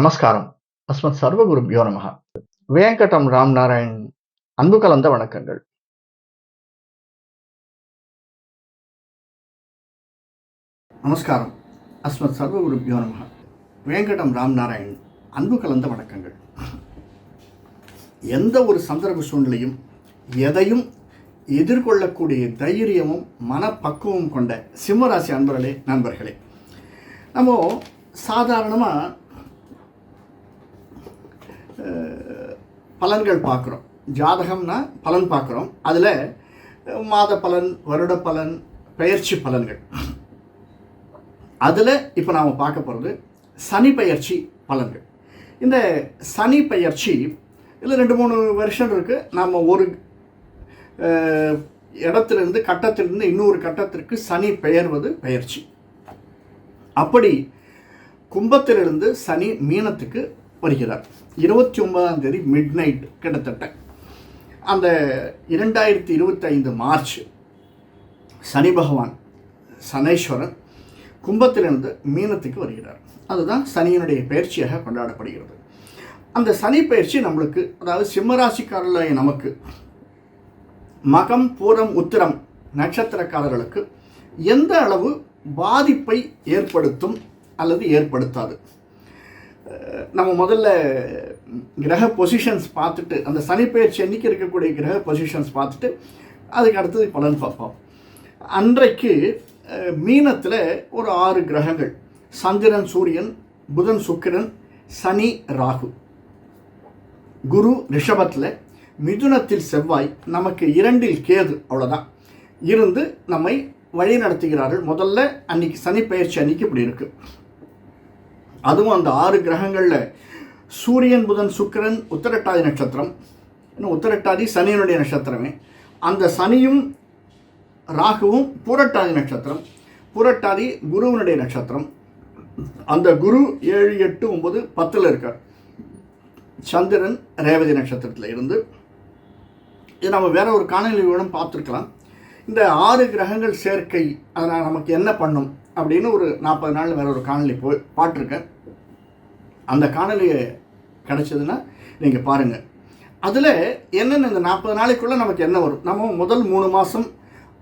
நமஸ்காரம். அஸ்மத் சர்வகுரு நமக வேங்கடம் ராம் நாராயண் அன்பு கலந்த வணக்கங்கள். நமஸ்காரம். அஸ்மத் சர்வகுரு நமக வேங்கடம் ராம் நாராயண் அன்பு கலந்த வணக்கங்கள். எந்த ஒரு சந்தர்ப்ப சூழ்நிலையும் எதையும் எதிர்கொள்ளக்கூடிய தைரியமும் மனப்பக்குவமும் கொண்ட சிம்மராசி அன்பர்களே நண்பர்களே. நம்ம சாதாரணமாக பலன்கள் பார்க்குறோம். ஜாதகம்னா பலன் பார்க்குறோம். அதில் மாத பலன் வருட பலன் பெயர்ச்சி பலன்கள். அதில் இப்போ நாம் பார்க்க போகிறது சனி பயிற்சி பலன்கள். இந்த சனி பயிற்சி இதில் ரெண்டு மூணு வருஷம் இருக்குது நாம் ஒரு இடத்துலேருந்து கட்டத்திலிருந்து இன்னொரு கட்டத்திற்கு சனி பெயர்வது பயிற்சி அப்படி கும்பத்திலிருந்து சனி மீனத்துக்கு வருகிறார். இருபத்தி ஒன்பதாம் தேதி மிட் நைட் கிட்டத்தட்ட. அந்த இரண்டாயிரத்தி இருபத்தைந்து மார்ச் சனி பகவான் சனேஸ்வரன் கும்பத்திலிருந்து மீனத்துக்கு வருகிறார். அதுதான் சனியினுடைய பயிற்சியாக கொண்டாடப்படுகிறது. அந்த சனி பயிற்சி நம்மளுக்கு அதாவது சிம்மராசிக்காரர்களாய நமக்கு மகம் பூரம் உத்திரம் நட்சத்திரக்காரர்களுக்கு எந்த அளவு பாதிப்பை ஏற்படுத்தும் அல்லது ஏற்படுத்தாது. நம்ம முதல்ல கிரக பொசிஷன்ஸ் பார்த்துட்டு அந்த சனிப்பெயர்ச்சி அன்றைக்கி அன்னைக்கு இருக்கக்கூடிய கிரக பொசிஷன்ஸ் பார்த்துட்டு அதுக்கு அடுத்தது பலன் பார்ப்போம். அன்றைக்கு மீனத்தில் ஒரு ஆறு கிரகங்கள். சந்திரன் சூரியன் புதன் சுக்கிரன் சனி ராகு. குரு ரிஷபத்தில் மிதுனத்தில் செவ்வாய் நமக்கு இரண்டில் கேது அவ்வளோதான் இருந்து நம்மை வழி நடத்துகிறார்கள். முதல்ல அன்னைக்கு சனி பயிற்சி அன்னைக்கு இப்படி இருக்குது அதுவும் அந்த ஆறு கிரகங்களில் சூரியன் புதன் சுக்கிரன் உத்தரட்டாதி நட்சத்திரம். இன்னும் உத்தரட்டாதி சனியனுடைய நட்சத்திரமே. அந்த சனியும் ராகுவும் புரட்டாதி நட்சத்திரம். புரட்டாதி குருவனுடைய நட்சத்திரம். அந்த குரு ஏழு எட்டு ஒம்பது பத்தில் இருக்கார். சந்திரன் ரேவதி நட்சத்திரத்தில் இருந்து. இது நம்ம வேற ஒரு காணொலி விவரம் பார்த்துருக்கலாம். இந்த ஆறு கிரகங்கள் சேர்க்கை அதனால் நமக்கு என்ன பண்ணும்? அப்படின்னு ஒரு நாற்பது நாள் வேற ஒரு காணொலி போய் பாட்டிருக்கேன் அந்த காணொலியை கிடச்சதுன்னா நீங்கள் பாருங்கள் அதில் என்னென்ன இந்த நாற்பது நாளைக்குள்ளே நமக்கு என்ன வரும்? நம்ம முதல் மூணு மாதம்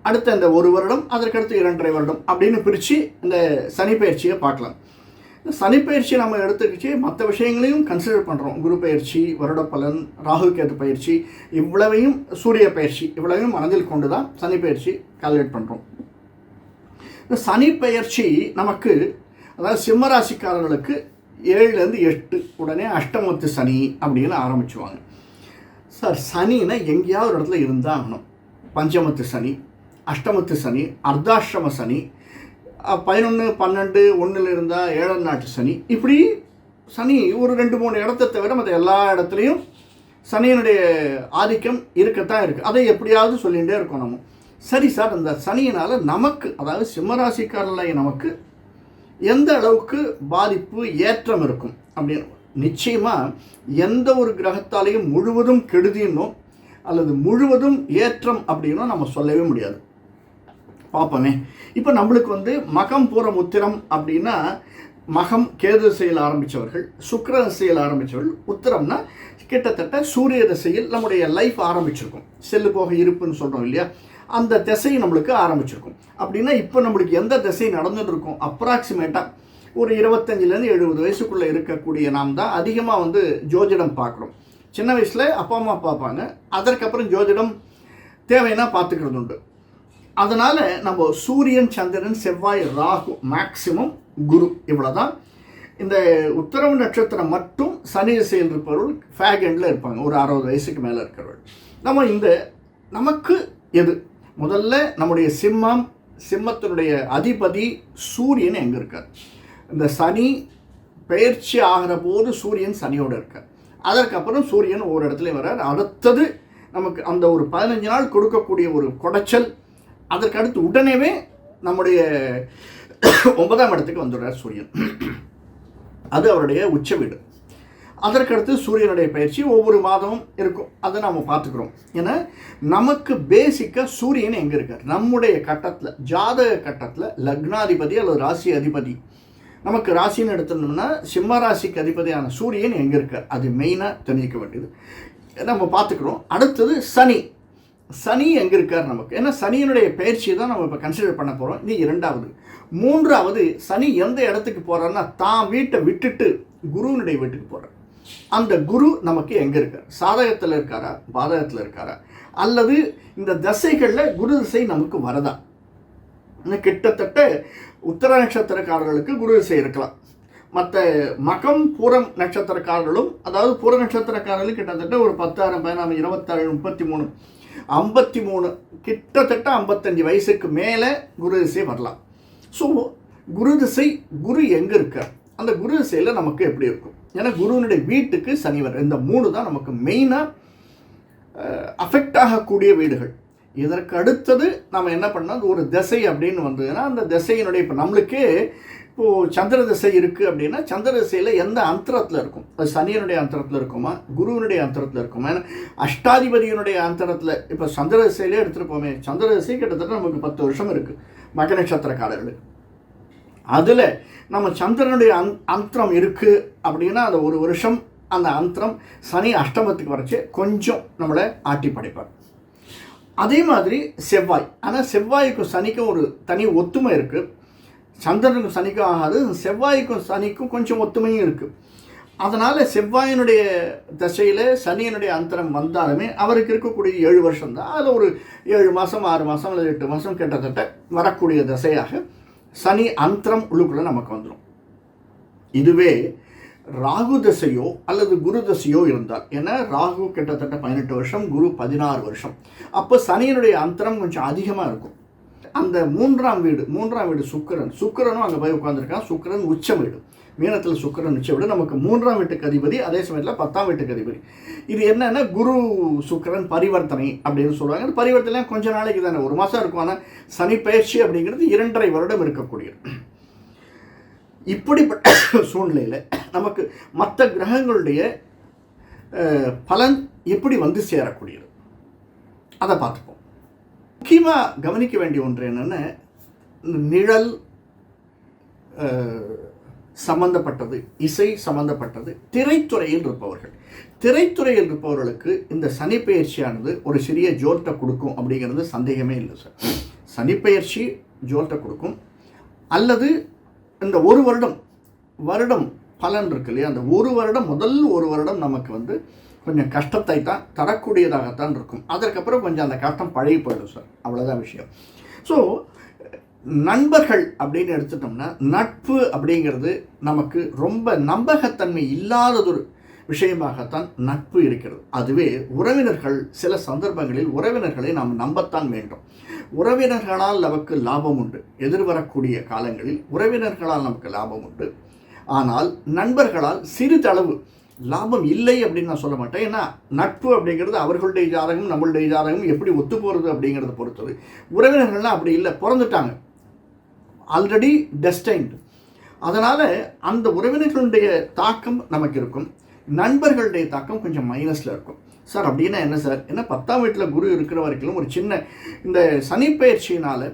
அடுத்த இந்த ஒரு வருடம் அதற்கடுத்து இரண்டரை வருடம் அப்படின்னு பிரித்து இந்த சனி பயிற்சியை பார்க்கலாம். இந்த சனி நம்ம எடுத்துக்கிச்சு மற்ற விஷயங்களையும் கன்சிடர் பண்ணுறோம் குரு பயிற்சி வருட பலன் ராகு கேது பயிற்சி இவ்வளவையும் சூரிய பயிற்சி இவ்வளவையும் மனதில் கொண்டு தான் சனி பயிற்சி கால்குலேட் பண்ணுறோம் இந்த சனி பெயர்ச்சி நமக்கு அதாவது சிம்மராசிக்காரர்களுக்கு ஏழுலேருந்து எட்டு உடனே அஷ்டமத்து சனி அப்படின்னு ஆரம்பிச்சுவாங்க. சார் சனின்னா எங்கேயாவது ஒரு இடத்துல இருந்தாகணும். பஞ்சமத்து சனி அஷ்டமத்து சனி அர்த்தாஷ்டம சனி பதினொன்று பன்னெண்டு ஒன்றில் இருந்தால் ஏழாம் நாட்டு சனி. இப்படி சனி ஒரு ரெண்டு மூணு இடத்த தவிர மற்ற எல்லா இடத்துலையும் சனியினுடைய ஆதிக்கம் இருக்கத்தான் இருக்குது அதை எப்படியாவது சொல்லிகிட்டே இருக்கோம் நம்ம. சரி சார் அந்த சனியினால் நமக்கு அதாவது சிம்மராசிக்காரர்களாகிய நமக்கு எந்த அளவுக்கு பாதிப்பு ஏற்றம் இருக்கும் அப்படின்னு. நிச்சயமாக எந்த ஒரு கிரகத்தாலையும் முழுவதும் கெடுதின்னோ அல்லது முழுவதும் ஏற்றம் அப்படின்னோ நம்ம சொல்லவே முடியாது. பார்ப்போமே இப்போ நம்மளுக்கு வந்து மகம் பூரம் உத்திரம் அப்படின்னா மகம் கேது திசையில் ஆரம்பித்தவர்கள் சுக்கிர திசையில் ஆரம்பித்தவர்கள் உத்திரம்னா கிட்டத்தட்ட சூரிய திசையில் நம்முடைய லைஃப் ஆரம்பிச்சிருக்கும். செல்லு போக இருப்புன்னு சொல்கிறோம் இல்லையா? அந்த திசை நம்மளுக்கு ஆரம்பிச்சிருக்கும். அப்படின்னா இப்போ நம்மளுக்கு எந்த திசை நடந்துட்டு இருக்கும் அப்ராக்சிமேட்டாக ஒரு இருபத்தஞ்சிலேருந்து எழுபது வயசுக்குள்ளே இருக்கக்கூடிய நாம் தான் அதிகமாக வந்து ஜோதிடம் பார்க்குறோம். சின்ன வயசில் அப்பா அம்மா பார்ப்பாங்க அதற்கப்புறம் ஜோதிடம் தேவைன்னா பார்த்துக்கிறது உண்டு அதனால் நம்ம சூரியன் சந்திரன் செவ்வாய் ராகு மேக்சிமம் குரு இவ்வளோ தான் இந்த உத்தரவு நட்சத்திரம் மட்டும் சனி திசையில் இருப்பவர்கள் ஃபேக் எண்டில் இருப்பாங்க. ஒரு அறுபது வயசுக்கு மேலே இருக்கிறவர்கள். நம்ம இந்த நமக்கு எது? முதல்ல நம்முடைய சிம்மம் சிம்மத்தினுடைய அதிபதி சூரியன் எங்கே இருக்கார்? இந்த சனி பெயர்ச்சி ஆகிற போது சூரியன் சனியோடு இருக்கார். அதற்கப்புறம் சூரியன் ஒரு இடத்துல வர்றார். அடுத்தது நமக்கு அந்த ஒரு பதினஞ்சு நாள் கொடுக்கக்கூடிய ஒரு குடைச்சல் அதற்கடுத்து உடனேவே நம்முடைய ஒன்பதாம் இடத்துக்கு வந்துடுறார் சூரியன். அது அவருடைய உச்ச வீடு. அதற்கடுத்து சூரியனுடைய பயிற்சி ஒவ்வொரு மாதமும் இருக்கும். அதை நாம் பார்த்துக்கிறோம். ஏன்னா நமக்கு பேசிக்காக சூரியன் எங்கே இருக்கார்? நம்முடைய கட்டத்தில் ஜாதக கட்டத்தில் லக்னாதிபதி அல்லது ராசி அதிபதி. நமக்கு ராசின்னு எடுத்துட்டோம்னா சிம்ம ராசிக்கு அதிபதியான சூரியன் எங்கே இருக்கார்? அது மெயினாக தெரிஞ்சிக்க வேண்டியது நம்ம பார்த்துக்கிறோம். அடுத்தது சனி. சனி எங்கே இருக்கார் நமக்கு? ஏன்னா சனியினுடைய பயிற்சியை தான் நம்ம இப்போ கன்சிடர் பண்ண போகிறோம் இது இரண்டாவது. மூன்றாவது சனி எந்த இடத்துக்கு போகிறான்னா தான் வீட்டை விட்டுட்டு குருவினுடைய வீட்டுக்கு போகிறார் அந்த குரு நமக்கு எங்கே இருக்கார்? சாதகத்தில் இருக்காரா? பாதகத்தில் இருக்காரா? அல்லது இந்த தசைகளில் குரு திசை நமக்கு வரதா? கிட்டத்தட்ட உத்தர நட்சத்திரக்காரர்களுக்கு குரு திசை இருக்கலாம். மற்ற மகம் பூரம் நட்சத்திரக்காரர்களும் அதாவது பூர நட்சத்திரக்காரர்களும் கிட்டத்தட்ட ஒரு பத்தாயிரம் பதினாறு இருபத்தாறு முப்பத்தி மூணு ஐம்பத்தி மூணு கிட்டத்தட்ட ஐம்பத்தஞ்சு வயசுக்கு மேலே குரு திசை வரலாம். ஸோ குரு திசை குரு எங்கே இருக்கார்? அந்த குரு திசையில் நமக்கு எப்படி இருக்கும்? ஏன்னா குருவினுடைய வீட்டுக்கு சனிவர். இந்த மூணு தான் நமக்கு மெயினாக அஃபெக்ட் ஆகக்கூடிய வீடுகள். இதற்கு அடுத்தது நம்ம என்ன பண்ணோம் ஒரு திசை அப்படின்னு வந்ததுன்னா அந்த திசையினுடைய இப்போ நம்மளுக்கே இப்போது சந்திர திசை இருக்குது அப்படின்னா சந்திர திசையில் எந்த அந்தரத்தில் இருக்கும்? அது சனியனுடைய அந்தரத்தில் இருக்குமா? குருவினுடைய அந்தரத்தில் இருக்குமா? ஏன்னா அஷ்டாதிபதியினுடைய அந்தரத்தில் இப்போ சந்திர திசையிலே எடுத்துகிட்டு சந்திர திசை கிட்டத்தட்ட நமக்கு பத்து வருஷம் இருக்குது மக நட்சத்திரக்காரர்களுக்கு. அதில் நம்ம சந்திரனுடைய அந் அந்தரம் இருக்குது அப்படின்னா அந்த ஒரு வருஷம் அந்த அந்தரம் சனி அஷ்டமத்துக்கு வரைச்சு கொஞ்சம் நம்மளை ஆட்டி படைப்பார். அதே மாதிரி செவ்வாய். ஆனால் செவ்வாய்க்கும் சனிக்கும் ஒரு தனி ஒத்துமை இருக்குது சந்திரனுக்கும் சனிக்கும் ஆகாது செவ்வாய்க்கும் சனிக்கும் கொஞ்சம் ஒத்துமையும் இருக்குது அதனால் செவ்வாயினுடைய தசையில் சனியனுடைய அந்தரம் வந்தாலுமே அவருக்கு இருக்கக்கூடிய ஏழு வருஷம் தான் அதில் ஒரு ஏழு மாதம் ஆறு மாதம் அல்லது எட்டு மாதம் கிட்டத்தட்ட வரக்கூடிய தசையாக சனி அந்தரம் உள்ளுக்குள்ளே நமக்கு வந்துடும் இதுவே ராகு தசையோ அல்லது குரு தசையோ இருந்தால் ஏன்னா ராகு கிட்டத்தட்ட பதினெட்டு வருஷம் குரு பதினாறு வருஷம். அப்போ சனியினுடைய அந்தரம் கொஞ்சம் அதிகமாக இருக்கும். அந்த மூன்றாம் வீடு மூன்றாம் வீடு சுக்கிரன். சுக்கிரனும் அங்கே போய் உட்காந்துருக்கான் சுக்கரன் உச்ச வீடு. மீனத்தில் சுக்கிரன் நிச்சயம் விட நமக்கு மூன்றாம் வீட்டுக்கு அதிபதி அதே சமயத்தில் பத்தாம் வீட்டுக்கு அதிபதி. இது என்னென்னா குரு சுக்கிரன் பரிவர்த்தனை அப்படின்னு சொல்லுவாங்க அந்த பரிவர்த்தனை கொஞ்ச நாளைக்கு தானே ஒரு மாதம் இருக்கும். ஆனால் சனி பயிற்சி அப்படிங்கிறது இரண்டரை வருடம் இருக்கக்கூடியது. இப்படிப்பட்ட சூழ்நிலையில் நமக்கு மற்ற கிரகங்களுடைய பலன் எப்படி வந்து சேரக்கூடியது? அதை பார்த்துப்போம். முக்கியமாக கவனிக்க வேண்டிய ஒன்று என்னென்னா நிழல் சம்பந்தப்பட்டது இசை சம்பந்தப்பட்டது திரைத்துறையில் இருப்பவர்கள். திரைத்துறையில் இருப்பவர்களுக்கு இந்த சனிப்பெயர்ச்சியானது ஒரு சிறிய ஜோல்ட்டை கொடுக்கும் அப்படிங்கிறது சந்தேகமே இல்லை சார். சனிப்பெயர்ச்சி ஜோல்ட்டை கொடுக்கும். அல்லது இந்த ஒரு வருடம் வருடம் பலன் இருக்கு இல்லையா? அந்த ஒரு வருடம் முதல் ஒரு வருடம் நமக்கு வந்து கொஞ்சம் கஷ்டத்தை தான் தரக்கூடியதாகத்தான் இருக்கும். அதற்கப்புறம் கொஞ்சம் அந்த கஷ்டம் பழகி போயிடும் சார். அவ்வளோதான் விஷயம். ஸோ நண்பர்கள் அப்படின்னு எடுத்துட்டோம்னா நட்பு அப்படிங்கிறது நமக்கு ரொம்ப நம்பகத்தன்மை இல்லாததொரு விஷயமாகத்தான் நட்பு இருக்கிறது. அதுவே உறவினர்கள் சில சந்தர்ப்பங்களில் உறவினர்களை நாம் நம்பத்தான் வேண்டும். உறவினர்களால் நமக்கு லாபம் உண்டு. எதிர்வரக்கூடிய காலங்களில் உறவினர்களால் நமக்கு லாபம் உண்டு. ஆனால் நண்பர்களால் சிறிதளவு லாபம் இல்லை அப்படின்னு நான் சொல்ல மாட்டேன். ஏன்னா நட்பு அப்படிங்கிறது அவர்களுடைய ஜாதகம் நம்மளுடைய ஜாதகம் எப்படி ஒத்து போகிறது அப்படிங்கிறத பொறுத்தது. உறவினர்கள்லாம் அப்படி இல்லை பிறந்துட்டாங்க. ஆல்ரெடி டெஸ்டைன்டு அதனால் அந்த உறவினர்களுடைய தாக்கம் நமக்கு இருக்கும். நண்பர்களுடைய தாக்கம் கொஞ்சம் மைனஸில் இருக்கும். சார் அப்படின்னா என்ன சார்? ஏன்னா பத்தாம் வீட்டில் குரு இருக்கிற வரைக்கும் ஒரு சின்ன இந்த சனி பயிற்சியினால்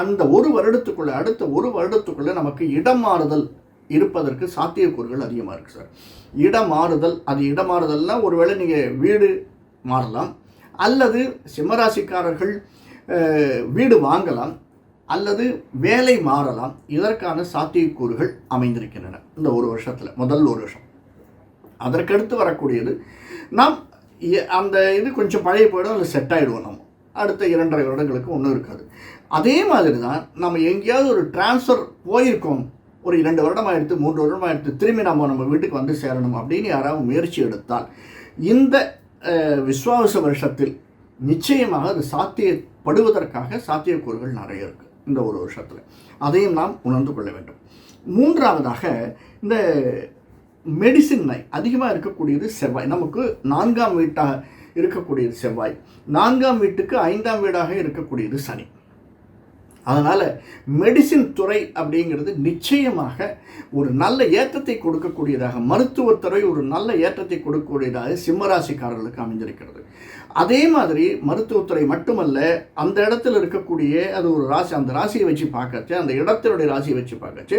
அந்த ஒரு வருடத்துக்குள்ளே அடுத்த ஒரு வருடத்துக்குள்ளே நமக்கு இடம் மாறுதல் இருப்பதற்கு சாத்தியக்கூறுகள் அதிகமாக இருக்குது சார். இடம் மாறுதல் அது இடம் மாறுதல்னால் ஒருவேளை நீங்கள் வீடு மாறலாம். அல்லது சிம்மராசிக்காரர்கள் வீடு வாங்கலாம். அல்லது வேலை மாறலாம். இதற்கான சாத்தியக்கூறுகள் அமைந்திருக்கின்றன. இந்த ஒரு வருஷத்தில் முதல் ஒரு வருஷம். அதற்கடுத்து வரக்கூடியது நாம் எ- அந்த இது கொஞ்சம் பழைய போயிடும் அதில் செட் ஆகிடுவோம் நம்ம அடுத்த இரண்டரை வருடங்களுக்கு ஒன்றும் இருக்காது. அதே மாதிரி தான் நம்ம எங்கேயாவது ஒரு டிரான்ஸ்ஃபர் போயிருக்கோம். ஒரு இரண்டு வருடம் ஆயிடுத்து மூன்று வருடம் ஆயிடுத்து திரும்பி நம்ம நம்ம வீட்டுக்கு வந்து சேரணும் அப்படின்னு யாராவது முயற்சி எடுத்தால் இந்த விஸ்வாச விஸ்வாவச வருஷத்தில் நிச்சயமாக அது சாத்தியப்படுவதற்காக சாத்தியக்கூறுகள் நிறைய இருக்குது இந்த ஒரு வருஷத்தில். அதையும் நாம் உணர்ந்து கொள்ள வேண்டும். மூன்றாவதாக இந்த மெடிசின் நை அதிகமாக இருக்கக்கூடியது செவ்வாய். நமக்கு நான்காம் வீட்டாக இருக்கக்கூடியது செவ்வாய். நான்காம் வீட்டுக்கு ஐந்தாம் வீடாக இருக்கக்கூடியது சனி. அதனால் மெடிசின் துறை அப்படிங்கிறது நிச்சயமாக ஒரு நல்ல ஏற்றத்தை கொடுக்கக்கூடியதாக மருத்துவத்துறை ஒரு நல்ல ஏற்றத்தை கொடுக்கக்கூடியதாக சிம்மராசிக்காரர்களுக்கு அமைஞ்சிருக்கிறது. அதே மாதிரி மருத்துவத்துறை மட்டுமல்ல அந்த இடத்துல இருக்கக்கூடிய அது ஒரு ராசி அந்த ராசியை வச்சு பார்க்கச்சு அந்த இடத்தினுடைய ராசியை வச்சு பார்க்கச்சு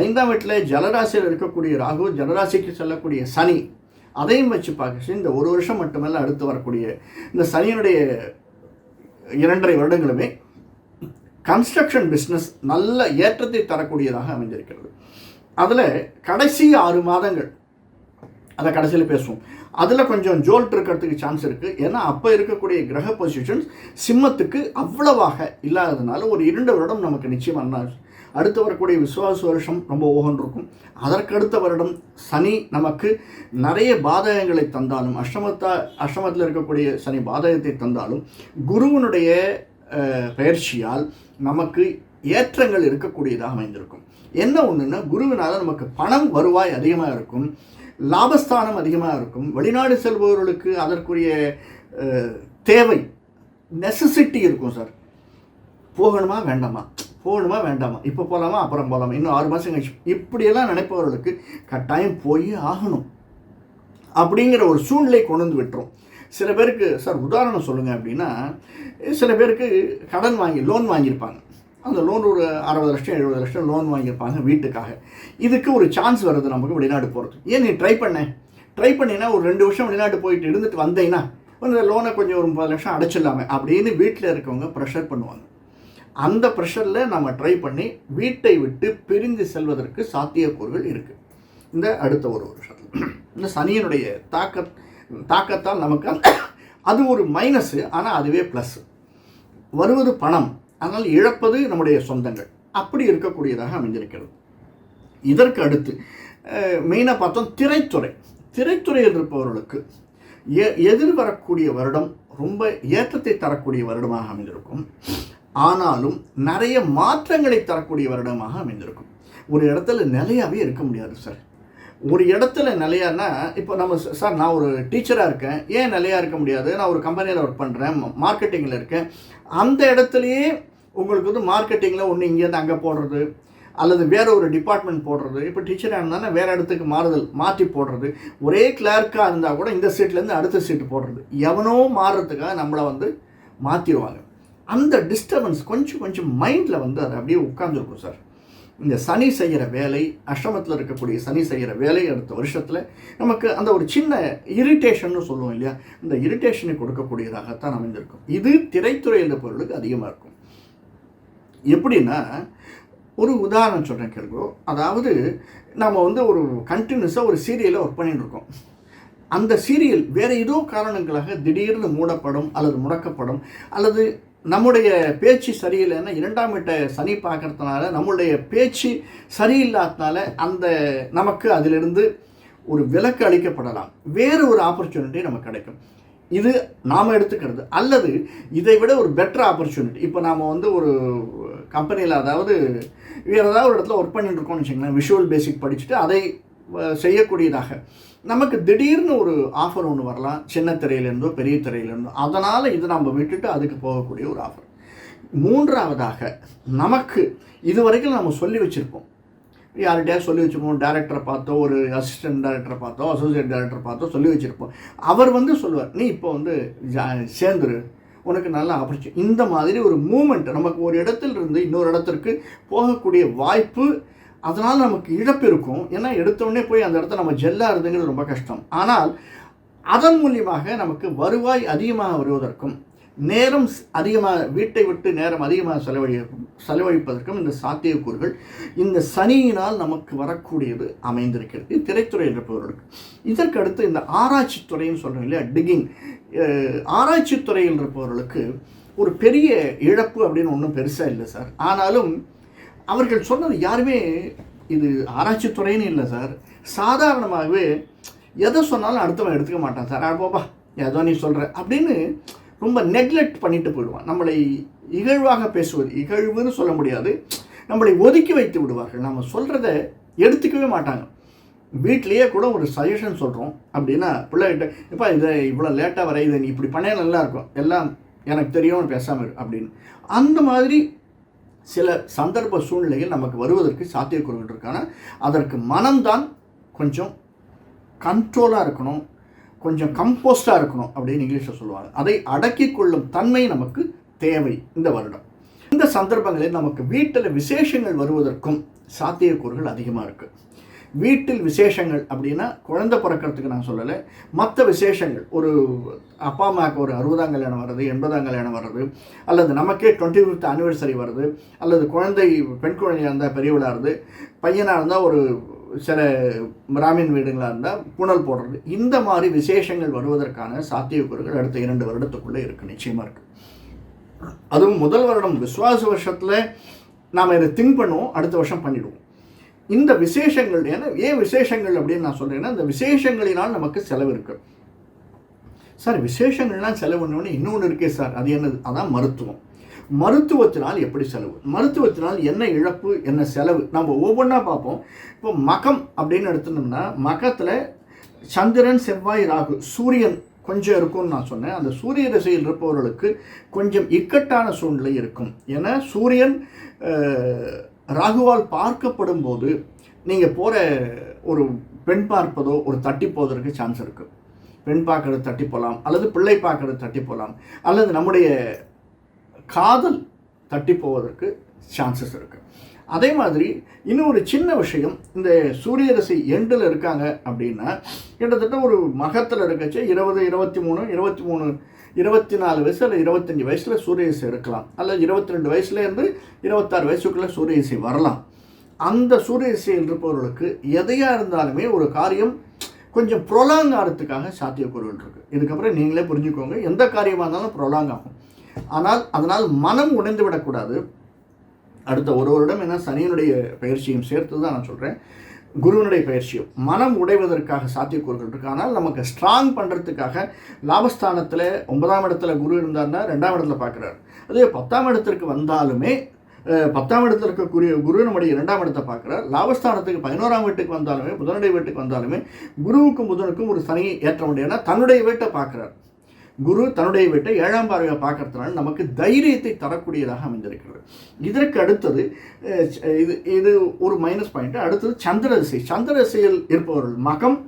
ஐந்தாம் வீட்டில் ஜலராசியில் இருக்கக்கூடிய ராகு ஜலராசிக்கு செல்லக்கூடிய சனி அதையும் வச்சு பார்க்கச்சு இந்த ஒரு வருஷம் மட்டுமல்ல அடுத்து வரக்கூடிய இந்த சனியினுடைய இரண்டரை வருடங்களுமே கன்ஸ்ட்ரக்ஷன் பிஸ்னஸ் நல்ல ஏற்றத்தை தரக்கூடியதாக அமைஞ்சிருக்கிறது அதில் கடைசி ஆறு மாதங்கள் அதை கடைசியில் பேசுவோம். அதில் கொஞ்சம் ஜோல்ட் இருக்கிறதுக்கு சான்ஸ் இருக்குது ஏன்னா அப்போ இருக்கக்கூடிய கிரக பொசிஷன்ஸ் சிம்மத்துக்கு அவ்வளவாக இல்லாததுனால ஒரு இரண்டு வருடம் நமக்கு நிச்சயம் நிச்சயமாக அடுத்து வரக்கூடிய விசுவாச வருஷம் ரொம்ப ஓகன் இருக்கும். அதற்கடுத்த வருடம் சனி நமக்கு நிறைய பாதகங்களை தந்தாலும் அஷ்டமத்தா அஷ்டமத்தில் இருக்கக்கூடிய சனி பாதகத்தை தந்தாலும் குருவனுடைய பயிற்சியால் நமக்கு ஏற்றங்கள் இருக்கக்கூடியதாக அமைந்திருக்கும். என்ன ஒன்றுன்னா குருவினால் நமக்கு பணம் வருவாய் அதிகமாக இருக்கும். லாபஸ்தானம் அதிகமாக இருக்கும். வெளிநாடு செல்பவர்களுக்கு அதற்குரிய தேவை நெசசிட்டி இருக்கும் சார் போகணுமா வேண்டாமா? போகணுமா வேண்டாமா? இப்போ போகலாமா அப்புறம் போகலாமா இன்னும் ஆறு மாதம் கழிச்சு. இப்படியெல்லாம் நினைப்பவர்களுக்கு கட்டாயம் போய் ஆகணும். அப்படிங்கிற ஒரு சூழ்நிலை கொண்டு வந்து விட்டுரும். சில பேருக்கு சார் உதாரணம் சொல்லுங்கள் அப்படின்னா சில பேருக்கு கடன் வாங்கி லோன் வாங்கியிருப்பாங்க. அந்த லோன் ஒரு அறுபது லட்சம் எழுபது லட்சம் லோன் வாங்கியிருப்பாங்க வீட்டுக்காக. இதுக்கு ஒரு சான்ஸ் வருது நமக்கு வெளிநாடு போகிறது ஏன் நீ ட்ரை பண்ண? ட்ரை பண்ணினா ஒரு ரெண்டு வருஷம் வெளிநாட்டு போயிட்டு இருந்துட்டு வந்தீங்கன்னா அந்த லோனை கொஞ்சம் ஒரு முப்பது லட்சம் அடைச்சிடலாமே அப்படின்னு வீட்டில் இருக்கவங்க ப்ரெஷர் பண்ணுவாங்க. அந்த ப்ரெஷரில் நம்ம ட்ரை பண்ணி வீட்டை விட்டு பிரிந்து செல்வதற்கு சாத்தியக்கூறுகள் இருக்குது இந்த அடுத்த ஒரு வருஷத்தில். இந்த சனியனுடைய தாக்க தாக்கத்தால் நமக்கு அது ஒரு மைனஸு ஆனால் அதுவே ப்ளஸ்ஸு வருவது பணம். அதனால் இழப்பது நம்முடைய சொந்தங்கள். அப்படி இருக்கக்கூடியதாக அமைஞ்சிருக்கிறது இதற்கு அடுத்து மெயினாக பார்த்தோம் திரைத்துறை. திரைத்துறையில் இருப்பவர்களுக்கு எ எதிர்வரக்கூடிய வருடம் ரொம்ப ஏற்றத்தை தரக்கூடிய வருடமாக அமைந்திருக்கும். ஆனாலும் நிறைய மாற்றங்களை தரக்கூடிய வருடமாக அமைந்திருக்கும். ஒரு இடத்துல நிலையாகவே இருக்க முடியாது சார். ஒரு இடத்துல நிலையானா இப்போ நம்ம சார் நான் ஒரு டீச்சராக இருக்கேன். ஏன் நிலையாக இருக்க முடியாது? நான் ஒரு கம்பெனியில் ஒர்க் பண்ணுறேன் மார்க்கெட்டிங்கில் இருக்கேன். அந்த இடத்துலையே உங்களுக்கு வந்து மார்க்கெட்டிங்கில் ஒன்று இங்கேருந்து அங்கே போடுறது அல்லது வேறு ஒரு டிபார்ட்மெண்ட் போடுறது. இப்போ டீச்சராக இருந்தாலும் வேறு இடத்துக்கு மாறுதல் மாற்றி போடுறது. ஒரே கிளர்க்காக இருந்தால் கூட இந்த சீட்லேருந்து அடுத்த சீட்டு போடுறது. எவனோ மாறுறதுக்காக நம்மளை வந்து மாற்றிடுவாங்க அந்த டிஸ்டர்பன்ஸ் கொஞ்சம் கொஞ்சம் மைண்டில் வந்து அது அப்படியே உட்காந்துருக்கும் சார். இந்த சனி செய்கிற வேலை அஷ்டமத்தில் இருக்கக்கூடிய சனி செய்கிற வேலை அடுத்த வருஷத்தில் நமக்கு அந்த ஒரு சின்ன இரிட்டேஷன் சொல்லுவோம் இல்லையா? இந்த இரிட்டேஷனை கொடுக்கக்கூடியதாகத்தான் அமைந்திருக்கும். இது திரைத்துறை என்ற பொருளுக்கு அதிகமாக இருக்கும். எப்படின்னா ஒரு உதாரணம் சொல்கிறேன் கேள்வி அதாவது நம்ம வந்து ஒரு கண்டினியூஸாக ஒரு சீரியலை ஒர்க் பண்ணிட்டு இருக்கோம் அந்த சீரியல் வேறு ஏதோ காரணங்களாக திடீர்னு மூடப்படும் அல்லது முடக்கப்படும் அல்லது நம்முடைய பேச்சு சரியில்லைன்னா இரண்டாம் வீட்டை சனி பார்க்கறதுனால நம்மளுடைய பேச்சு சரியில்லாதனால அந்த நமக்கு அதிலிருந்து ஒரு விலக்கு அளிக்கப்படலாம். வேறு ஒரு ஆப்பர்ச்சுனிட்டி நமக்கு கிடைக்கும். இது நாம் எடுத்துக்கிறது. அல்லது இதை விட ஒரு பெட்டர் ஆப்பர்ச்சுனிட்டி இப்போ நாம் வந்து ஒரு கம்பெனியில் அதாவது வேறு ஏதாவது ஒரு இடத்துல ஒர்க் பண்ணிட்டு இருக்கோம்னு வச்சுங்களேன் விஷுவல் பேசிக் படிச்சுட்டு அதை செய்யக்கூடியதாக. நமக்கு திடீர்னு ஒரு ஆஃபர் ஒன்று வரலாம். சின்ன திரையிலேருந்தோ பெரிய திரையிலேருந்தோ அதனால் இது நம்ம விட்டுட்டு அதுக்கு போகக்கூடிய ஒரு ஆஃபர் மூன்றாவதாக நமக்கு இது வரைக்கும் நம்ம சொல்லி வச்சுருப்போம். யார்கிட்டயா சொல்லி வச்சுருப்போம். டேரக்டரை பார்த்தோ ஒரு அசிஸ்டன்ட் டேரக்டரை பார்த்தோ அசோசியேட் டேரக்டர் பார்த்தோ சொல்லி வச்சுருப்போம். அவர் வந்து சொல்லுவார் நீ இப்போ வந்து சேர்ந்துரு. உனக்கு நல்ல ஆப்பர்ச்சுனிட்டி இந்த மாதிரி ஒரு மூமெண்ட் நமக்கு ஒரு இடத்துல இருந்து இன்னொரு இடத்திற்கு போகக்கூடிய வாய்ப்பு அதனால் நமக்கு இழப்பு இருக்கும். ஏன்னா எடுத்தோடனே போய் அந்த இடத்த நம்ம ஜெல்லாக இருந்துங்கிறது ரொம்ப கஷ்டம். ஆனால் அதன் மூலியமாக நமக்கு வருவாய் அதிகமாக வருவதற்கும் நேரம் அதிகமாக வீட்டை விட்டு நேரம் அதிகமாக செலவழி செலவழிப்பதற்கும் இந்த சாத்தியக்கூறுகள் இந்த சனியினால் நமக்கு வரக்கூடியது அமைந்திருக்கிறது. திரைத்துறை இருப்பவர்களுக்கு இதற்கு அடுத்து இந்த ஆராய்ச்சி துறைன்னு சொல்கிறோம் இல்லையா? டிகிங் ஆராய்ச்சி துறையில் இருப்பவர்களுக்கு ஒரு பெரிய இழப்பு அப்படின்னு ஒன்றும் பெருசாக இல்லை சார். ஆனாலும் அவர்கள் சொன்னது யாருமே இது ஆராய்ச்சி துறைன்னு இல்லை சார். சாதாரணமாகவே எதை சொன்னாலும் அடுத்தவன் எடுத்துக்க மாட்டான் சார். போப்பா ஏதோ நீ சொல்கிற அப்படின்னு ரொம்ப நெக்லெக்ட் பண்ணிட்டு போயிடுவான். நம்மளை இகழ்வாக பேசுவது இகழ்வுன்னு சொல்ல முடியாது. நம்மளை ஒதுக்கி வைத்து விடுவார்கள். நம்ம சொல்கிறத எடுத்துக்கவே மாட்டாங்க. வீட்லேயே கூட ஒரு சஜஷன் சொல்கிறோம் அப்படின்னா பிள்ளைகிட்ட இப்போ இதை இவ்வளோ லேட்டாக வர இதை நீ இப்படி பண்ணே நல்லா இருக்கும். எல்லாம் எனக்கு தெரியும் பேசாமல் அப்படின்னு. அந்த மாதிரி சில சந்தர்ப்ப சூழ்நிலையில் நமக்கு வருவதற்கு சாத்தியக்கூறுகள் இருக்கான அதற்கு மனம்தான் கொஞ்சம் கண்ட்ரோலாக இருக்கணும் கொஞ்சம் கம்போஸ்டாக இருக்கணும் அப்படின்னு இங்கிலீஷில் சொல்லுவாங்க. அதை அடக்கி கொள்ளும் தன்மை நமக்கு தேவை இந்த வருடம். இந்த சந்தர்ப்பங்களில் நமக்கு வீட்டில் விசேஷங்கள் வருவதற்கும் சாத்தியக்கூறுகள் அதிகமாக இருக்குது வீட்டில் விசேஷங்கள் அப்படின்னா குழந்தை பிறக்கிறதுக்கு நான் சொல்லலை. மற்ற விசேஷங்கள் ஒரு அப்பா அம்மாவுக்கு ஒரு அறுபதாம் கல்யாணம் வருது எண்பதாம் கல்யாணம் வருது அல்லது நமக்கே டுவெண்ட்டி ஃபிஃப்த் அனிவர்சரி வருது அல்லது குழந்தை பெண் குழந்தையாக இருந்தால் பெரிய விழா பையனாக இருந்தால் ஒரு சில பிராமின் வீடுகளாக இருந்தால் புனல் போடுறது. இந்த மாதிரி விசேஷங்கள் வருவதற்கான சாத்தியக்கூறுகள் அடுத்த இரண்டு வருடத்துக்குள்ளே இருக்குது நிச்சயமாக இருக்குது அதுவும் முதல் வருடம் விஸ்வாச வருஷத்தில் நாம் இதை திங்க் பண்ணுவோம் அடுத்த வருஷம் பண்ணிவிடுவோம் இந்த விசேஷங்கள் ஏன்னா ஏன் விசேஷங்கள் அப்படின்னு நான் சொல்கிறேன்னா இந்த விசேஷங்களினால் நமக்கு செலவு இருக்குது சார் விசேஷங்கள்லாம் செலவுன்னு இன்னொன்று இருக்கே சார். அது என்னது? அதான் மருத்துவம். மருத்துவத்தினால் எப்படி செலவு? மருத்துவத்தினால் என்ன இழப்பு என்ன செலவு? நம்ம ஒவ்வொன்றா பார்ப்போம். இப்போ மகம் அப்படின்னு எடுத்துனோம்னா மகத்தில் சந்திரன் செவ்வாய் ராகு சூரியன் கொஞ்சம் இருக்கும்னு நான் சொன்னேன். அந்த சூரிய திசையில் இருப்பவர்களுக்கு கொஞ்சம் இக்கட்டான சூழ்நிலை இருக்கும். ஏன்னா சூரியன் ராகுவால் பார்க்கப்படும் போது நீங்கள் போகிற ஒரு பெண் பார்ப்பதோ ஒரு தட்டி போவதற்கு சான்ஸ் இருக்குது பெண் பார்க்கறது தட்டி போகலாம் அல்லது பிள்ளை பார்க்கறது தட்டி போகலாம் அல்லது நம்முடைய காதல் தட்டி போவதற்கு சான்சஸ் இருக்குது அதே மாதிரி இன்னும் ஒரு சின்ன விஷயம் இந்த சூரியரசி எண்டில் இருக்காங்க அப்படின்னா கிட்டத்தட்ட ஒரு மகத்தில் இருக்கச்சு இருபது இருபத்தி மூணு இருபத்தி மூணு இருபத்தி நாலு வயசு அல்லது இருபத்தஞ்சி வயசில் சூரிய இருக்கலாம் அல்லது இருபத்தி ரெண்டு வயசுலேருந்து இருபத்தாறு வயசுக்குள்ளே சூரிய வரலாம். அந்த சூரிய திசையில் இருப்பவர்களுக்கு எதையாக இருந்தாலுமே ஒரு காரியம் கொஞ்சம் ப்ரொலாங் ஆகிறதுக்காக சாத்தியக்கூறுகள் இருக்குது இதுக்கப்புறம் நீங்களே புரிஞ்சுக்கோங்க எந்த காரியமாக இருந்தாலும் ப்ரொலாங் ஆகும் ஆனால் அதனால் மனம் உடைந்து விடக்கூடாது அடுத்த ஒரு வருடம் என்ன சனியனுடைய பயிற்சியும் சேர்த்து தான் நான் சொல்கிறேன் குருவினுடைய பயிற்சியும் மனம் உடைவதற்காக சாத்தியக்கூறுகள் இருக்கு. ஆனால் நமக்கு ஸ்ட்ராங் பண்ணுறதுக்காக லாபஸ்தானத்தில் ஒன்பதாம் இடத்துல குரு இருந்தார்னா ரெண்டாம் இடத்துல பார்க்குறாரு. அதே பத்தாம் இடத்திற்கு வந்தாலுமே பத்தாம் இடத்துல இருக்கக்கூடிய குரு நம்முடைய இரண்டாம் இடத்தை பார்க்குறார். லாபஸ்தானத்துக்கு பதினோராம் வீட்டுக்கு வந்தாலுமே புதனுடைய வீட்டுக்கு வந்தாலுமே குருவுக்கும் புதனுக்கும் ஒரு சனியை ஏற்ற முடியாதுன்னா தன்னுடைய வீட்டை பார்க்குறார். குரு தன்னுடைய வீட்டை ஏழாம் பார்வையை பார்க்கறதுனால நமக்கு தைரியத்தை தரக்கூடியதாக அமைந்திருக்கிறது. இதற்கு அடுத்தது ச- இது இது ஒரு மைனஸ் பாயிண்ட் அடுத்தது சந்திரதிசை சந்திரதிசையில் இருப்பவர்கள் மகம்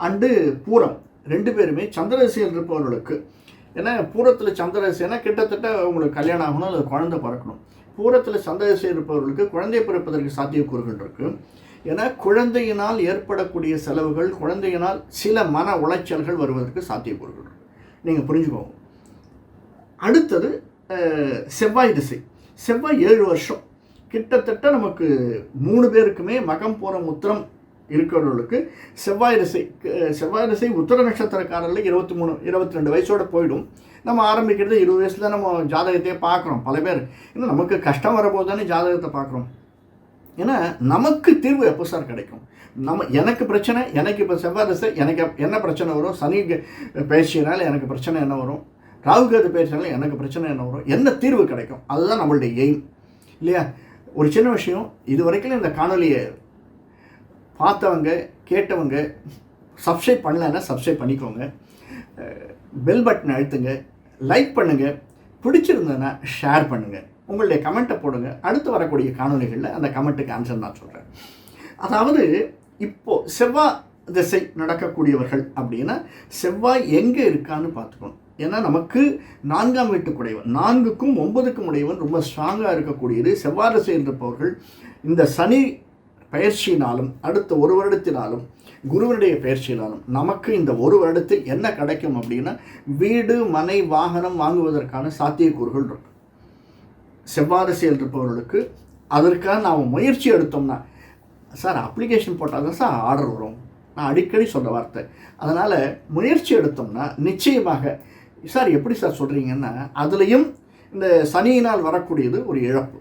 அண்டு பூரம். ரெண்டு பேருமே சந்திரதிசையில் இருப்பவர்களுக்கு. ஏன்னா பூரத்தில் சந்திரதிசைனா கிட்டத்தட்ட உங்களுக்கு கல்யாணம் ஆகணும் அது குழந்தை பிறக்கணும். பூரத்தில் சந்திரதிசை இருப்பவர்களுக்கு குழந்தை பிறப்பதற்கு சாத்தியக்கூறுகள் இருக்குது ஏன்னா குழந்தையினால் ஏற்படக்கூடிய செலவுகள் குழந்தையினால் சில மன உளைச்சல்கள் வருவதற்கு சாத்தியக்கூறுகள் நீங்கள் புரிஞ்சுக்கோங்க. அடுத்தது செவ்வாய் திசை. செவ்வாய் ஏழு வருஷம். கிட்டத்தட்ட நமக்கு மூணு பேருக்குமே மகம் போகிற முத்திரம் இருக்கிறவர்களுக்கு செவ்வாய் திசை செவ்வாய் திசை உத்தர நட்சத்திரக்காரர்கள் இருபத்தி மூணு இருபத்தி ரெண்டு வயசோடு போயிடும். நம்ம ஆரம்பிக்கிறது இருபது வயசில் நம்ம ஜாதகத்தையே பார்க்குறோம் பல பேர். இன்னும் நமக்கு கஷ்டம் வரபோது தானே ஜாதகத்தை பார்க்குறோம். ஏன்னா நமக்கு தீர்வு எப்போ சார் கிடைக்கும்? நம்ம எனக்கு பிரச்சனை எனக்கு இப்போ செவ்வாய் எனக்கு என்ன பிரச்சனை வரும்? சனி க- எனக்கு பிரச்சனை என்ன வரும்? ராகுகேது பயிற்சினால எனக்கு பிரச்சனை என்ன வரும்? என்ன தீர்வு கிடைக்கும்? அதுதான் நம்மளுடைய எய்ம் இல்லையா? ஒரு சின்ன விஷயம் இது வரைக்கும் இந்த காணொலியை பார்த்தவங்க கேட்டவங்க சப்ஸ்கிரைப் பண்ணலைன்னா சப்ஸ்கிரைப் பண்ணிக்கோங்க. பெல் பட்டனை அழுத்துங்க. லைக் பண்ணுங்கள் பிடிச்சிருந்ததுன்னா ஷேர் பண்ணுங்கள் உங்களுடைய கமெண்ட்டை போடுங்க. அடுத்து வரக்கூடிய காணொலிகளில் அந்த கமெண்ட்டுக்கு ஆன்சர் நான் சொல்கிறேன் அதாவது இப்போ செவ்வாய் திசை நடக்கக்கூடியவர்கள் அப்படின்னா செவ்வாய் எங்கே இருக்கான்னு பார்த்துக்கணும். ஏன்னா நமக்கு நான்காம் வீட்டுக்குடையவன் நான்குக்கும் ஒன்பதுக்கும் உடையவன் ரொம்ப ஸ்ட்ராங்காக இருக்கக்கூடியது. செவ்வாய் திசை இருப்பவர்கள் இந்த சனி பயிற்சியினாலும் அடுத்த ஒரு வருடத்தினாலும் குருவனுடைய பயிற்சியினாலும் நமக்கு இந்த ஒரு வருடத்தில் என்ன கிடைக்கும் அப்படின்னா வீடு மனை வாகனம் வாங்குவதற்கான சாத்தியக்கூறுகள் இருக்கும். செவ்வாய் திசையில் இருப்பவர்களுக்கு அதற்காக நாம் முயற்சி எடுத்தோம்னா சார் அப்ளிகேஷன் போட்டால் தான் சார் ஆர்டர் வரும். நான் அடிக்கடி சொல்ல வார்த்தை. அதனால் முயற்சி எடுத்தோம்னா நிச்சயமாக சார் எப்படி சார் சொல்கிறீங்கன்னா அதுலேயும் இந்த சனியினால் வரக்கூடியது ஒரு இழப்பு.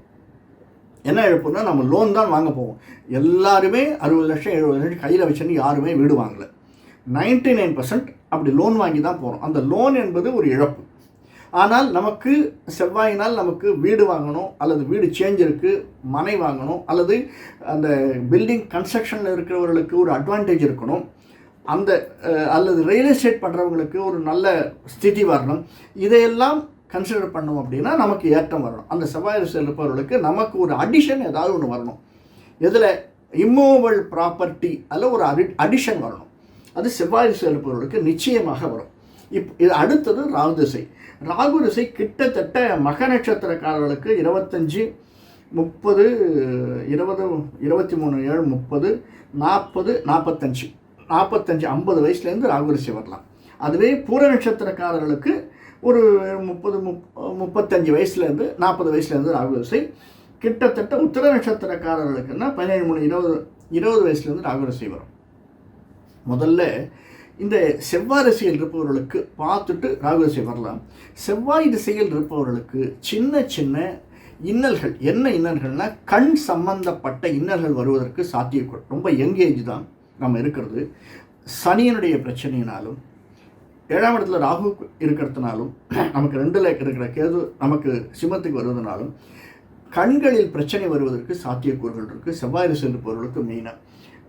என்ன இழப்புன்னா நம்ம லோன் தான் வாங்க போவோம். எல்லாருமே அறுபது லட்சம் எழுபது லட்சம் கையில் வச்சுன்னு யாருமே வீடு வாங்கலை. நைன்டி நைன் பர்சன்ட் அப்படி லோன் வாங்கி தான் போகிறோம் அந்த லோன் என்பது ஒரு இழப்பு. ஆனால் நமக்கு செவ்வாயினால் நமக்கு வீடு வாங்கணும் அல்லது வீடு சேஞ்ச் இருக்குது மனை வாங்கணும் அல்லது அந்த பில்டிங் கன்ஸ்ட்ரக்ஷனில் இருக்கிறவர்களுக்கு ஒரு அட்வான்டேஜ் இருக்கணும். அந்த அல்லது ரியல் எஸ்டேட் பண்ணுறவங்களுக்கு ஒரு நல்ல ஸ்திதி வரணும். இதையெல்லாம் கன்சிடர் பண்ணோம் அப்படின்னா நமக்கு ஏற்றம் வரணும். அந்த செவ்வாய் இருப்பவர்களுக்கு நமக்கு ஒரு அடிஷன் ஏதாவது ஒன்று வரணும். எதில்? இம்மூவபிள் ப்ராப்பர்ட்டி அதில் ஒரு அடி அடிஷன் வரணும். அது செவ்வாய் இருப்பவர்களுக்கு நிச்சயமாக வரும். இப் இது அடுத்தது ராகு திசை. ராகு திசை கிட்டத்தட்ட மக நட்சத்திரக்காரர்களுக்கு இருபத்தஞ்சி முப்பது இருபது இருபத்தி மூணு ஏழு முப்பது நாற்பது நாற்பத்தஞ்சு. நாற்பத்தஞ்சு ஐம்பது வயசுலேருந்து ராகு திசை வரலாம். அதுவே பூர நட்சத்திரக்காரர்களுக்கு ஒரு முப்பது முப் முப்பத்தஞ்சு வயசுலேருந்து நாற்பது வயசுலேருந்து ராகு திசை. கிட்டத்தட்ட உத்தர நட்சத்திரக்காரர்களுக்குன்னா பதினேழு மூணு இருபது இருபது வயசுலேருந்து ராகு திசை வரும். முதல்ல இந்த செவ்வாய் திசையில் இருப்பவர்களுக்கு பார்த்துட்டு ராகு திசை வரலாம். செவ்வாய் திசையில் இருப்பவர்களுக்கு சின்ன சின்ன இன்னல்கள். என்ன இன்னல்கள்னால் கண் சம்பந்தப்பட்ட இன்னல்கள் வருவதற்கு சாத்தியக்கூட ரொம்ப யங் ஏஜ் தான் நம்ம இருக்கிறது. சனியனுடைய பிரச்சனையினாலும் ஏழாம் இடத்துல ராகு இருக்கிறதுனாலும் நமக்கு ரெண்டில் இருக்கிற கேது நமக்கு சிம்மத்துக்கு வருவதனாலும் கண்களில் பிரச்சனை வருவதற்கு சாத்தியக்கூறுகள் இருக்குது செவ்வாய் திசை இருப்பவர்களுக்கு மெயினாக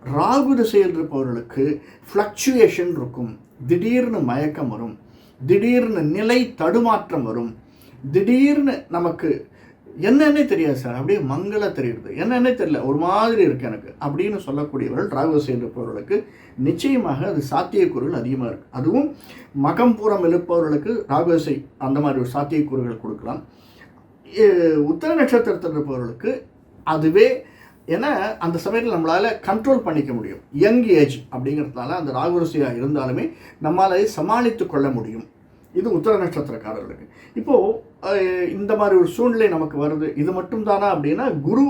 ராகு திசையில் இருப்பவர்களுக்கு ஃப்ளக்சுவேஷன் இருக்கும். திடீர்னு மயக்கம் வரும். திடீர்னு நிலை தடுமாற்றம் வரும். திடீர்னு நமக்கு என்னன்னே தெரியாது சார். அப்படியே மங்கள தெரியுது. என்னன்னே தெரியல. ஒரு மாதிரி இருக்கு எனக்கு. அப்படின்னு சொல்லக்கூடியவர்கள் ராகு திசையில் இருப்பவர்களுக்கு நிச்சயமாக அது சாத்தியக்கூறுகள் அதிகமாக இருக்குது அதுவும் மகம்பூரம் எழுப்பவர்களுக்கு ராகு திசை அந்த மாதிரி ஒரு சாத்தியக்கூறுகள் கொடுக்கலாம். உத்தர நட்சத்திரத்தில் இருப்பவர்களுக்கு அதுவே ஏன்னா அந்த சமயத்தில் நம்மளால் கண்ட்ரோல் பண்ணிக்க முடியும். யங் ஏஜ் அப்படிங்கிறதுனால அந்த ராகுரசியாக இருந்தாலுமே நம்மால் சமாளித்து கொள்ள முடியும். இது உத்தர நட்சத்திரக்காரர்களுக்கு. இப்போது இந்த மாதிரி ஒரு சூழ்நிலை நமக்கு வருது. இது மட்டும் தானா அப்படின்னா குரு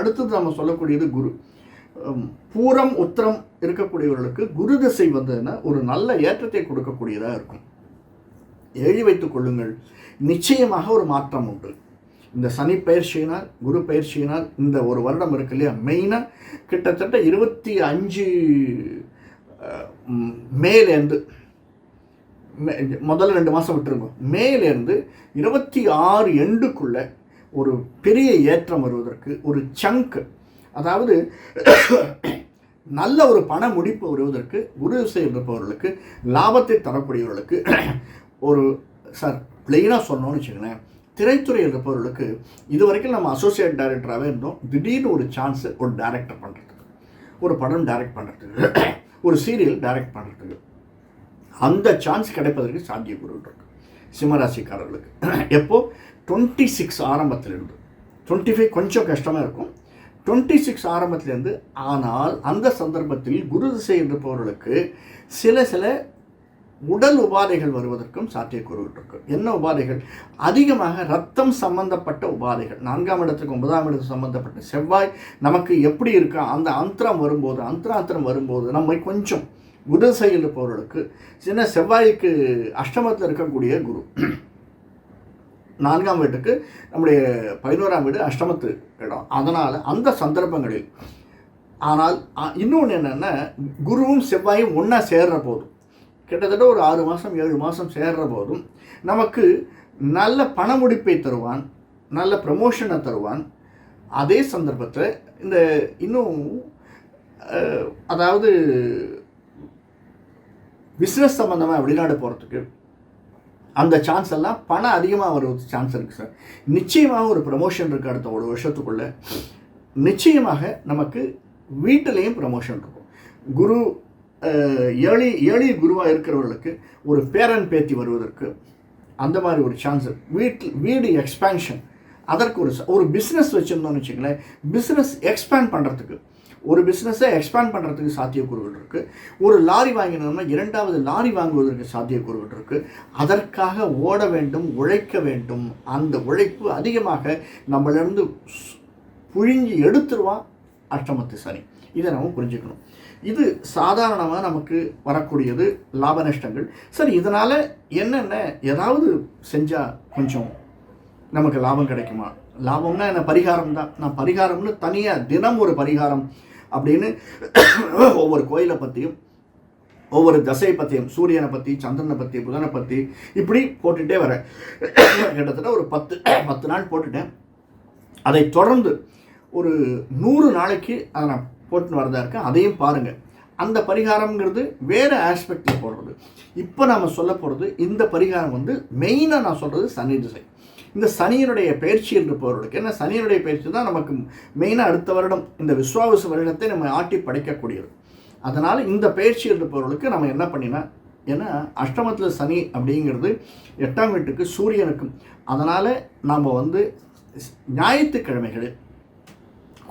அடுத்தது நம்ம சொல்லக்கூடியது குரு. பூரம் உத்தரம் இருக்கக்கூடியவர்களுக்கு குரு திசை வந்ததுன்னா ஒரு நல்ல ஏற்றத்தை கொடுக்கக்கூடியதாக இருக்கும். எழுதி வைத்துக் கொள்ளுங்கள். நிச்சயமாக ஒரு மாற்றம் உண்டு. இந்த சனி பயிற்சியினால் குரு பயிற்சியினால் இந்த ஒரு வருடம் இருக்கு இல்லையா? மெயினாக கிட்டத்தட்ட இருபத்தி அஞ்சு மேலேருந்து முதல்ல ரெண்டு மாதம் விட்டுருங்க. மேலேருந்து இருபத்தி ஆறு எண்டுக்குள்ளே ஒரு பெரிய ஏற்றம் வருவதற்கு ஒரு சங்க் அதாவது நல்ல ஒரு பண முடிப்பு வருவதற்கு குரு திசையில் லாபத்தை தரக்கூடியவர்களுக்கு ஒரு சார் பிளெயினாக சொன்னோம்னு வச்சுக்கோங்களேன். திரைத்துறையில் பொருளுக்கு இது வரைக்கும் நம்ம அசோசியேட் டைரக்டராகவே இருந்தோம். திடீர்னு ஒரு சான்ஸு ஒரு டைரக்டர் பண்ணுறதுக்கு ஒரு படம் டைரக்ட் பண்ணுறதுக்கு ஒரு சீரியல் டைரக்ட் பண்ணுறதுக்கு அந்த சான்ஸ் கிடைப்பதற்கு சாத்தியக்கூறு இருக்கு. சிம்மராசிக்காரர்களுக்கு. எப்போது டுவெண்ட்டி சிக்ஸ் ஆரம்பத்திலிருந்து. டுவெண்ட்டி ஃபைவ் கொஞ்சம் கஷ்டமாக இருக்கும். டுவெண்ட்டி சிக்ஸ் ஆரம்பத்திலேருந்து ஆனால் அந்த சந்தர்ப்பத்தில் குரு திசை இருப்பவர்களுக்கு சில சில உடல் உபாதைகள் வருவதற்கும் சாத்தியக்கூறு இருக்கும் என்ன உபாதைகள்? அதிகமாக ரத்தம் சம்பந்தப்பட்ட உபாதைகள். நான்காம் இடத்துக்கு ஒன்பதாம் இடத்துக்கு சம்பந்தப்பட்ட செவ்வாய் நமக்கு எப்படி இருக்கா? அந்த அந்தரம் வரும்போது அந்தராந்திரம் வரும்போது நம்மை கொஞ்சம் உதவி திசையில் இருப்பவர்களுக்கு சின்ன செவ்வாய்க்கு அஷ்டமத்தில் இருக்கக்கூடிய குரு. நான்காம் வீட்டுக்கு நம்முடைய பதினோராம் வீடு அஷ்டமத்து இடம். அதனால் அந்த சந்தர்ப்பங்களில் ஆனால் இன்னொன்று என்னென்னா குருவும் செவ்வாயும் ஒன்றா சேர்ற போதும். கிட்டத்தட்ட ஒரு ஆறு மாதம் ஏழு மாதம் சேர்ற போதும் நமக்கு நல்ல பண முடிப்பை தருவான் நல்ல ப்ரமோஷனை தருவான். அதே சந்தர்ப்பத்தில் இந்த இன்னும் அதாவது பிஸ்னஸ் சம்மந்தமாக வெளிநாடு போகிறதுக்கு அந்த சான்ஸ் எல்லாம் பணம் அதிகமாக வருவது சான்ஸ் இருக்குது சார் நிச்சயமாக ஒரு ப்ரமோஷன் இருக்குது அடுத்த ஒரு வருஷத்துக்குள்ளே. நிச்சயமாக நமக்கு வீட்டிலையும் ப்ரமோஷன் இருக்கும். குரு ஏழி ஏழி குருவாக இருக்கிறவர்களுக்கு ஒரு பேரன் பேத்தி வருவதற்கு அந்த மாதிரி ஒரு சான்ஸ் வீட்டில் வீடு எக்ஸ்பேன்ஷன் அதற்கு ஒரு ஒரு பிஸ்னஸ் வச்சுருந்தோம்னு வச்சுங்களேன் பிஸ்னஸ் எக்ஸ்பேண்ட் பண்ணுறதுக்கு ஒரு பிஸ்னஸை எக்ஸ்பேண்ட் பண்ணுறதுக்கு சாத்தியக்கூறுகள் இருக்குது ஒரு லாரி வாங்கினோம்னா இரண்டாவது லாரி வாங்குவதற்கு சாத்தியக்கூறுகள் இருக்குது அதற்காக ஓட வேண்டும் உழைக்க வேண்டும். அந்த உழைப்பு அதிகமாக நம்மளிருந்து புழிஞ்சி எடுத்துருவான் அஷ்டமத்து சனி. இதை நம்ம புரிஞ்சுக்கணும். இது சாதாரணமாக நமக்கு வரக்கூடியது லாப நஷ்டங்கள். சரி இதனால் என்னென்ன ஏதாவது செஞ்சால் கொஞ்சம் நமக்கு லாபம் கிடைக்குமா? லாபம்னா என்ன? பரிகாரம் தான். நான் பரிகாரம்னு தனியாக தினம் ஒரு பரிகாரம் அப்படின்னு ஒவ்வொரு கோயிலை பற்றியும் ஒவ்வொரு தசையை பற்றியும் சூரியனை பற்றி சந்திரனை பற்றி புதனை பற்றி இப்படி போட்டுகிட்டே வரேன். கிட்டத்தட்ட ஒரு பத்து பத்து நாள் போட்டுட்டேன். அதை தொடர்ந்து ஒரு நூறு நாளைக்கு அதை நான் போட்டுன்னு வரதா இருக்கேன் அதையும் பாருங்கள் அந்த பரிகாரம்ங்கிறது வேறு ஆஸ்பெக்டில் போடுறது. இப்போ நாம் சொல்ல போகிறது இந்த பரிகாரம் வந்து மெயினாக நான் சொல்கிறது சனி திசை. இந்த சனியினுடைய பயிற்சி என்று போகிறவர்களுக்கு ஏன்னா சனியினுடைய பயிற்சி தான் நமக்கு மெயினாக அடுத்த வருடம் இந்த விஸ்வாவச வருடத்தை நம்ம ஆட்டி படைக்கக்கூடியது. அதனால் இந்த பயிற்சி என்று போகிறவர்களுக்கு நம்ம என்ன பண்ணினா ஏன்னா அஷ்டமத்தில் சனி அப்படிங்கிறது எட்டாம் வீட்டுக்கு சூரியனுக்கும். அதனால் நாம் வந்து ஞாயிற்றுக்கிழமைகளில்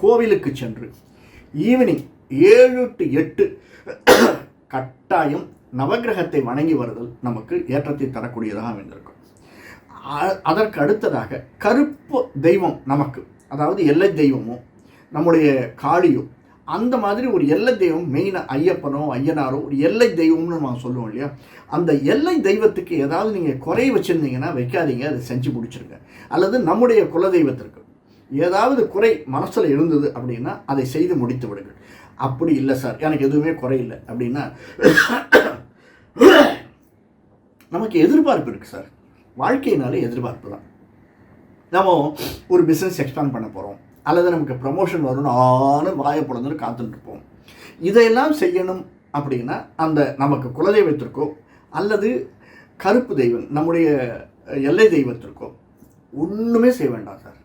கோவிலுக்கு சென்று ஈவினிங் ஏழு டு எட்டு கட்டாயம் நவகிரகத்தை வணங்கி வருதல் நமக்கு ஏற்றத்தை தரக்கூடியதாக அமைந்திருக்கும். அதற்கு அடுத்ததாக கருப்பு தெய்வம் நமக்கு அதாவது எல்லை தெய்வமோ நம்முடைய காளியோ அந்த மாதிரி ஒரு எல்லை தெய்வம் மெயினாக ஐயப்பனோ ஐயனாரோ ஒரு எல்லை தெய்வம்னு நம்ம சொல்லுவோம் இல்லையா? அந்த எல்லை தெய்வத்துக்கு ஏதாவது நீங்கள் குறை வச்சுருந்தீங்கன்னா வைக்காதீங்க அதை செஞ்சு முடிச்சிருங்க. அல்லது நம்முடைய குலதெய்வத்திற்கு ஏதாவது குறை மனசில் இருந்தது அப்படின்னா அதை செய்து முடித்து விடுங்கள். அப்படி இல்லை சார். எனக்கு எதுவுமே குறை இல்லை அப்படின்னா நமக்கு எதிர்பார்ப்பு இருக்குது சார். வாழ்க்கையினாலே எதிர்பார்ப்பு தான். நம்ம ஒரு பிஸ்னஸ் எக்ஸ்பேண்ட் பண்ண போகிறோம் அல்லது நமக்கு ப்ரமோஷன் வரும்னு ஆனு வாயை பிறந்துன்னு காத்துட்ருப்போம் இதையெல்லாம் செய்யணும் அப்படின்னா அந்த நமக்கு குலதெய்வத்திற்கோ அல்லது கருப்பு தெய்வம் நம்முடைய எல்லை தெய்வத்திற்கோ ஒன்றுமே செய்ய வேண்டாம் சார்.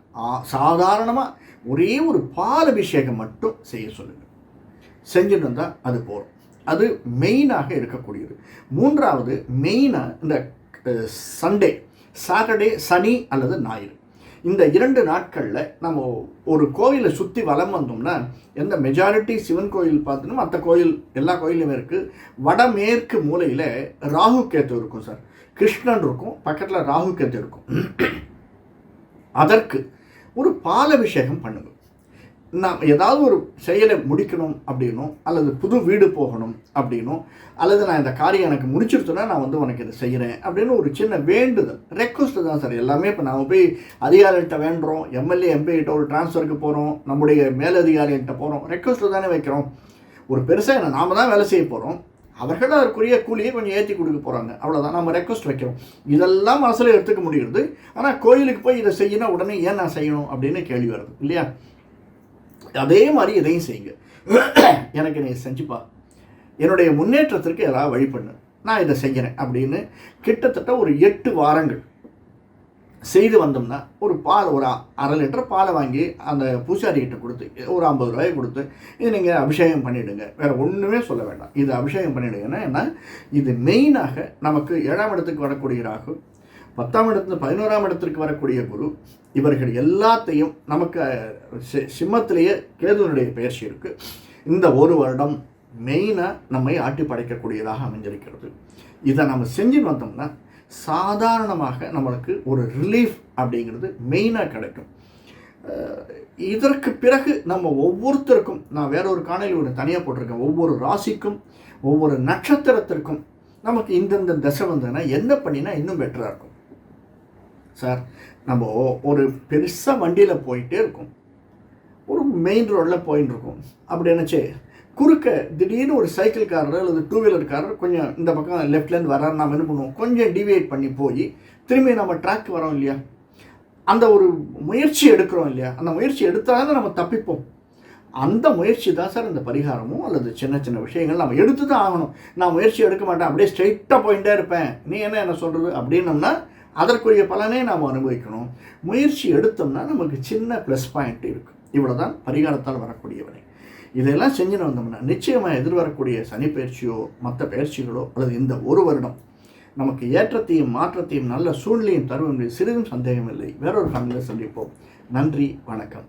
சாதாரணமாக ஒரே ஒரு பால் அபிஷேகம் மட்டும் செய்ய சொல்லுங்கள் செஞ்சுட்டு வந்தால் அது போகும் அது மெயினாக இருக்கக்கூடியது. மூன்றாவது மெயினாக இந்த சண்டே சாட்டர்டே சனி அல்லது ஞாயிறு. இந்த இரண்டு நாட்களில் நம்ம ஒரு கோயிலை சுற்றி வலம் வந்தோம்னா எந்த மெஜாரிட்டி சிவன் கோயில் பார்த்தோம்னா மற்ற கோயில் எல்லா கோயிலுமே இருக்குது வடமேற்கு மூலையில் ராகு கேத்து இருக்கும் சார். கிருஷ்ணன் இருக்கும் பக்கத்தில் ராகு கேத்து இருக்கும். அதற்கு ஒரு பாலபிஷேகம் பண்ணுங்கள் நாம் ஏதாவது ஒரு செயலை முடிக்கணும் அப்படின்னும் அல்லது புது வீடு போகணும் அப்படின்னும் அல்லது நான் இந்த காரியம் எனக்கு முடிச்சிருத்தோன்னா நான் வந்து உனக்கு இதை செய்கிறேன் அப்படின்னு ஒரு சின்ன வேண்டுதல் ரெக்வஸ்ட்டு தான் சார். எல்லாமே இப்போ நாம் போய் அதிகாரிகிட்ட வேண்டுறோம் எம்எல்ஏ எம்பிகிட்ட ஒரு டிரான்ஸ்ஃபருக்கு போகிறோம் நம்முடைய மேலதிகாரிகிட்ட போகிறோம் ரெக்வஸ்ட்டு தானே வைக்கிறோம். ஒரு பெருசாக என்ன நாம் தான் வேலை செய்ய போகிறோம் அவர்கள் அதற்குரிய கூலியை கொஞ்சம் ஏற்றி கொடுக்க போகிறாங்க அவ்வளோதான் நம்ம ரெக்வஸ்ட் வைக்கிறோம். இதெல்லாம் மனசில் எடுத்துக்க முடியுது ஆனால் கோயிலுக்கு போய் இதை செய்யணும் உடனே ஏன் நான் செய்யணும் அப்படின்னு கேள்வி வருது. இல்லையா? அதே மாதிரி இதையும் செய்யுங்க. எனக்கு நீ செஞ்சுப்பா. என்னுடைய முன்னேற்றத்திற்கு ஏதாவது வழி பண்ணு நான் இதை செய்கிறேன் அப்படின்னு கிட்டத்தட்ட ஒரு எட்டு வாரங்கள் செய்து வந்தோம்னா ஒரு பால் ஒரு அரை லிட்டர் பாலை வாங்கி அந்த பூசாரிகிட்ட கொடுத்து ஒரு ஐம்பது ரூபாய் கொடுத்து இது நீங்கள் அபிஷேகம் பண்ணிவிடுங்க வேறு ஒன்றுமே சொல்ல வேண்டாம். இது அபிஷேகம் பண்ணிவிடுங்கன்னா என்ன? இது மெயினாக நமக்கு ஏழாம் இடத்துக்கு வரக்கூடிய ராகு பத்தாம் இடத்துல பதினோராம் இடத்திற்கு வரக்கூடிய குரு இவர்கள் எல்லாத்தையும் நமக்கு சிம்மத்திலேயே கேதுவனுடைய பயிற்சி இருக்குது இந்த ஒரு வருடம் மெயினாக நம்மை ஆட்டி படைக்கக்கூடியதாக அமைஞ்சிருக்கிறது. இதை நம்ம செஞ்சு வந்தோம்னா சாதாரணமாக நம்மளுக்கு ஒரு ரிலீஃப் அப்படிங்கிறது மெயினாக கிடைக்கும். இதற்கு பிறகு நம்ம ஒவ்வொருத்தருக்கும் நான் வேற ஒரு காணொலி ஒன்று தனியாக போட்டிருக்கேன். ஒவ்வொரு ராசிக்கும் ஒவ்வொரு நட்சத்திரத்திற்கும் நமக்கு இந்தந்த தசை வந்ததுன்னா என்ன பண்ணினா இன்னும் பெட்டராக இருக்கும். சார் நம்ம ஒரு பெருசாக வண்டியில் போயிட்டே இருக்கும். ஒரு மெயின் ரோடில் போயின்னு இருக்கோம். அப்படி நினச்சி குறுக்க திடீர்னு ஒரு சைக்கிள்காரர் அல்லது டூ வீலர்காரர் கொஞ்சம் இந்த பக்கம் லெஃப்ட்லேருந்து வர நாம் என்ன பண்ணுவோம்? கொஞ்சம் டிவியேட் பண்ணி போய் திரும்பி நம்ம ட்ராக் வரோம் இல்லையா? அந்த ஒரு முயற்சி எடுக்கிறோம் இல்லையா? அந்த முயற்சி எடுத்தால் நம்ம தப்பிப்போம். அந்த முயற்சி தான் சார் இந்த பரிகாரமும் அல்லது சின்ன சின்ன விஷயங்கள் நம்ம எடுத்து தான் ஆகணும். நான் முயற்சி எடுக்க மாட்டேன் அப்படியே ஸ்ட்ரைட்டாக போயிட்டே இருப்பேன். நீ என்ன என்ன சொல்கிறது அப்படின்னம்னா அதற்குரிய பலனே நாம் அனுபவிக்கணும். முயற்சி எடுத்தோம்னா நமக்கு சின்ன ப்ளஸ் பாயிண்ட் இருக்குது இவ்வளோ தான் பரிகாரத்தால் வரக்கூடியவனை. இதெல்லாம் செஞ்சுன்னு வந்தோம்னா நிச்சயமாக எதிர்வரக்கூடிய சனி பயிற்சியோ மற்ற பயிற்சிகளோ அல்லது இந்த ஒரு வருடம் நமக்கு ஏற்றத்தையும் மாற்றத்தையும் நல்ல சூழ்நிலையும் தரும் என்று சிறிதும் சந்தேகமில்லை. வேறொரு ஃபேமிலியில் சந்திப்போம். நன்றி வணக்கம்.